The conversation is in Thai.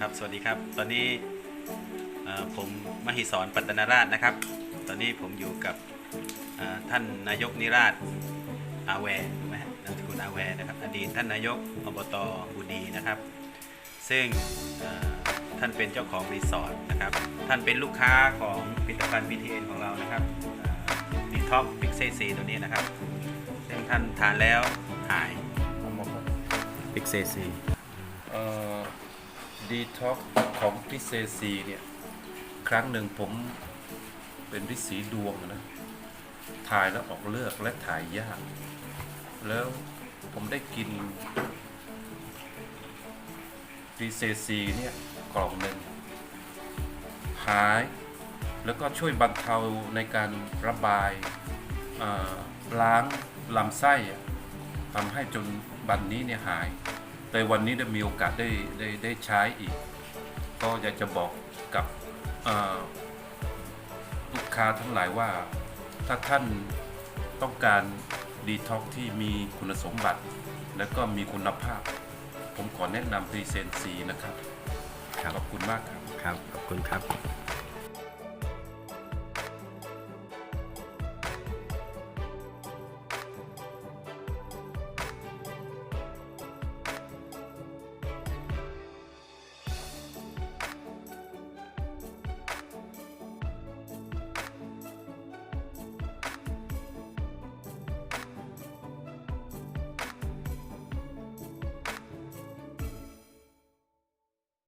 ครับ สวัสดีครับ ตอนนี้เอ่อผมมหิศรปัตตนาราชนะครับ ตอนนี้ผมอยู่กับเอ่อท่านนายกนิราชอาแวร์ถูกไหมฮะนามสกุลอาแวร์นะครับ อดีตท่านนายกอบตบุดีนะครับ ซึ่งเอ่อท่านเป็นเจ้าของรีสอร์ทนะครับ ท่านเป็นลูกค้าของผลิตภัณฑ์ BTN ของเรานะครับดีท็อกพิกเซซีตัวนี้นะครับ ซึ่งท่านทานแล้วหายพิกเซซี ดีท็อกของพิเศษซีเนี่ย ครั้งหนึ่งผมเป็นฤทธิ์สีดวงนะ ถ่ายแล้วออกเลือกและถ่ายยาก แล้วผมได้กินพิเศษซีเนี่ยกล่องหนึ่งหาย แล้วก็ช่วยบรรเทาในการระบายล้างลำไส้ทำให้จนบันนี้เนี่ยหาย แต่วันนี้ได้มีโอกาสได้ได้ได้ใช้อีก ก็อยากจะบอกกับเอ่อลูกค้าทั้งหลายว่า ถ้าท่านต้องการดีท็อกที่มีคุณสมบัติ และก็มีคุณภาพ ผมขอแนะนำพรีเซนซีนะครับครับขอบคุณมากครับ ครับ ขอบคุณครับ